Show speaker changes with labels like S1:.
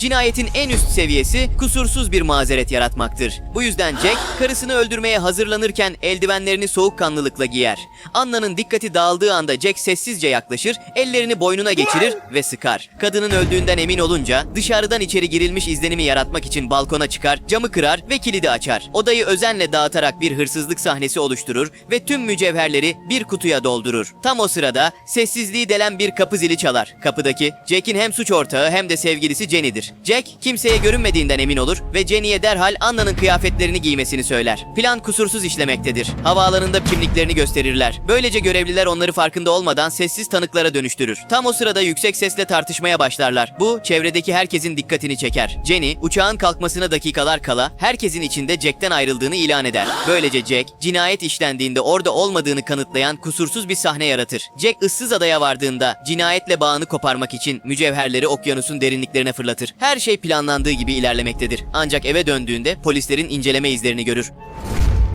S1: Cinayetin en üst seviyesi kusursuz bir mazeret yaratmaktır. Bu yüzden Jack karısını öldürmeye hazırlanırken eldivenlerini soğukkanlılıkla giyer. Anna'nın dikkati dağıldığı anda Jack sessizce yaklaşır, ellerini boynuna geçirir ve sıkar. Kadının öldüğünden emin olunca dışarıdan içeri girilmiş izlenimi yaratmak için balkona çıkar, camı kırar ve kilidi açar. Odayı özenle dağıtarak bir hırsızlık sahnesi oluşturur ve tüm mücevherleri bir kutuya doldurur. Tam o sırada sessizliği delen bir kapı zili çalar. Kapıdaki Jack'in hem suç ortağı hem de sevgilisi Jenny'dir. Jack kimseye görünmediğinden emin olur ve Jenny'e derhal Anna'nın kıyafetlerini giymesini söyler. Plan kusursuz işlemektedir. Havaalanında kimliklerini gösterirler. Böylece görevliler onları farkında olmadan sessiz tanıklara dönüştürür. Tam o sırada yüksek sesle tartışmaya başlarlar. Bu çevredeki herkesin dikkatini çeker. Jenny uçağın kalkmasına dakikalar kala herkesin içinde Jack'ten ayrıldığını ilan eder. Böylece Jack cinayet işlendiğinde orada olmadığını kanıtlayan kusursuz bir sahne yaratır. Jack ıssız adaya vardığında cinayetle bağını koparmak için mücevherleri okyanusun derinliklerine fırlatır. Her şey planlandığı gibi ilerlemektedir. Ancak eve döndüğünde polislerin inceleme izlerini görür.